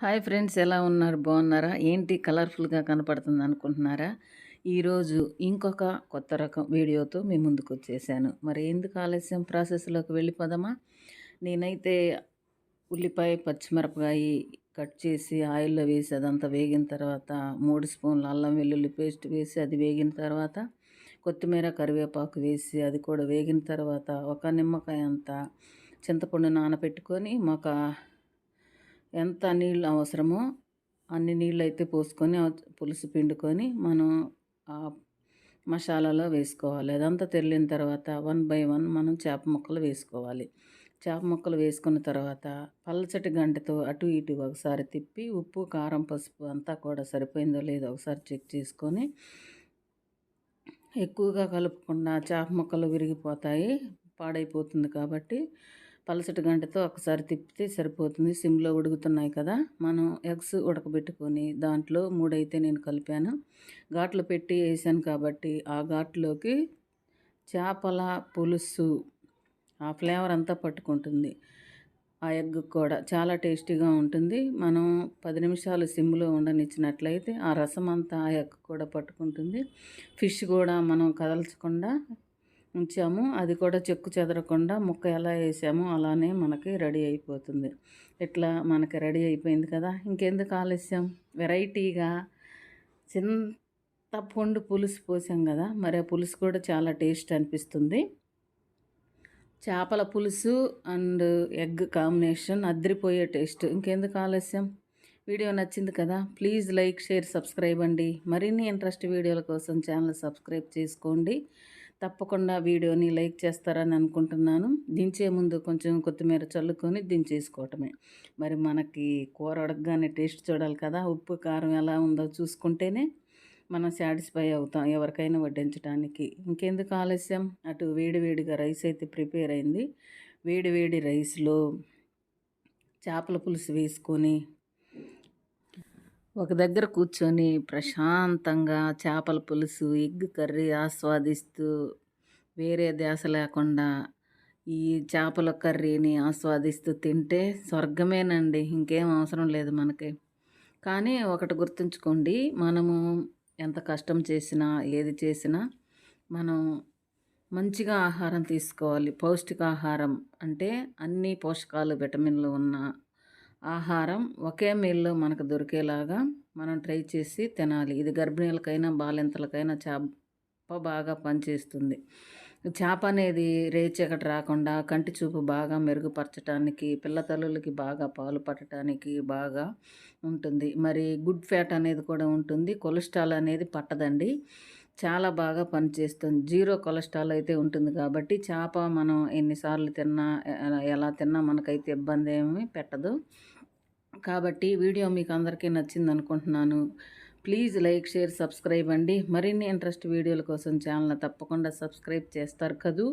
Hi friends ఎలా ఉన్నారు? బాగున్నారా? ఏంటి కలర్ఫుల్గా కనపడుతుంది అనుకుంటున్నారా ఈరోజు ఇంకొక కొత్త రకం వీడియోతో మీ ముందుకు వచ్చేసాను. మరి ఎందుకు ఆలస్యం? ప్రాసెస్లోకి వెళ్ళిపోదామా? నేనైతే ఉల్లిపాయ పచ్చిమిరపకాయ కట్ చేసి ఆయిల్లో వేసి అదంతా వేగిన తర్వాత మూడు స్పూన్లు అల్లం వెల్లుల్లి పేస్ట్ వేసి అది వేగిన తర్వాత కొత్తిమీర కరివేపాకు వేసి అది కూడా వేగిన తర్వాత ఒక నిమ్మకాయ అంతా చింతపండు నానబెట్టుకొని మాకు ఎంత నీళ్ళు అవసరమో అన్ని నీళ్ళు అయితే పోసుకొని పులుసు పిండుకొని మనం ఆ మసాలాలో వేసుకోవాలి. అదంతా తెల్లిన తర్వాత వన్ బై వన్ మనం చేప ముక్కలు వేసుకోవాలి. చేప ముక్కలు వేసుకున్న తర్వాత పల్లచటి గంటతో అటు ఇటు ఒకసారి తిప్పి ఉప్పు కారం పసుపు అంతా కూడా సరిపోయిందో లేదో ఒకసారి చెక్ చేసుకొని ఎక్కువగా కలుపుకుండా చేప ముక్కలు విరిగిపోతాయి పాడైపోతుంది కాబట్టి పలసటి గంటతో ఒకసారి తిప్పితే సరిపోతుంది. సిమ్లో ఉడుకుతున్నాయి కదా. మనం ఎగ్స్ ఉడకబెట్టుకొని దాంట్లో మూడైతే నేను కలిపాను. ఘాట్లు పెట్టి వేసాను కాబట్టి ఆ ఘాట్లోకి చేపల పులుసు ఆ ఫ్లేవర్ అంతా పట్టుకుంటుంది. ఆ ఎగ్ కూడా చాలా టేస్టీగా ఉంటుంది. మనం పది నిమిషాలు సిమ్లో ఉండనిచ్చినట్లయితే ఆ రసం అంతా ఆ ఎగ్ కూడా పట్టుకుంటుంది. ఫిష్ కూడా మనం కదల్చకుండా ఉంచాము. అది కూడా చెక్కు చెదరకుండా ముక్క ఎలా వేసామో అలానే మనకి రెడీ అయిపోతుంది. ఇట్లా మనకి రెడీ అయిపోయింది కదా? ఇంకెందుకు ఆలస్యం? వెరైటీగా చింతపండు పులుసు పోసాం కదా? మరి ఆ పులుసు కూడా చాలా టేస్ట్ అనిపిస్తుంది. చేపల పులుసు అండ్ ఎగ్ కాంబినేషన్ అద్రిపోయే టేస్ట్. ఇంకెందుకు ఆలస్యం? వీడియో నచ్చింది కదా? ప్లీజ్ లైక్ షేర్ సబ్స్క్రైబ్ అండి. మరిన్ని ఇంట్రెస్ట్ వీడియోల కోసం ఛానల్ సబ్స్క్రైబ్ చేసుకోండి. తప్పకుండా వీడియోని లైక్ చేస్తారని అనుకుంటున్నాను. దించే ముందు కొంచెం కొత్తిమీర చల్లుకొని దించేసుకోవటమే. మరి మనకి కూర అడగగానే టేస్ట్ చూడాలి కదా. ఉప్పు కారం ఎలా ఉందో చూసుకుంటేనే మనం సాటిస్ఫై అవుతాం ఎవరికైనా వడ్డించడానికి ఇంకెందుకు ఆలస్యం? అటు వేడివేడిగా రైస్ అయితే ప్రిపేర్ అయింది. వేడివేడి రైస్లో చేపల పులుసు వేసుకొని ఒక దగ్గర కూర్చొని ప్రశాంతంగా చేపల పులుసు ఎగ్ కర్రీ ఆస్వాదిస్తూ వేరే ధ్యాస లేకుండా ఈ చేపల కర్రీని ఆస్వాదిస్తూ తింటే స్వర్గమేనండి. ఇంకేం అవసరం లేదు మనకి. కానీ ఒకటి గుర్తుంచుకోండి మనము ఎంత కష్టం చేసినా ఏది చేసినా మనం మంచిగా ఆహారం తీసుకోవాలి. పౌష్టికాహారం అంటే అన్ని పోషకాలు విటమిన్లు ఉన్న ఆహారం ఒకే మీల్లో మనకు దొరికేలాగా మనం ట్రై చేసి తినాలి. ఇది గర్భిణీలకైనా బాలింతలకైనా చేప బాగా పనిచేస్తుంది. చేప అనేది రేచకటి రాకుండా కంటి చూపు బాగా మెరుగుపరచడానికి పిల్లతల్లులకి బాగా పాలు పట్టడానికి బాగా ఉంటుంది. మరి గుడ్ ఫ్యాట్ అనేది కూడా ఉంటుంది. కొలెస్ట్రాల్ అనేది పట్టదండి. చాలా బాగా పనిచేస్తుంది జీరో కొలెస్ట్రాల్ అయితే ఉంటుంది కాబట్టి చేప మనం ఎన్నిసార్లు తిన్నా ఎలా తిన్నా మనకైతే ఇబ్బంది ఏమీ పెట్టదు. కాబట్టి వీడియో మీకు అందరికీ నచ్చింది అనుకుంటున్నాను. ప్లీజ్ లైక్ షేర్ సబ్స్క్రైబ్ అండి. మరిన్ని ఇంట్రెస్ట్ వీడియోల కోసం ఛానల్ తప్పకుండా సబ్స్క్రైబ్ చేస్తారు కదూ.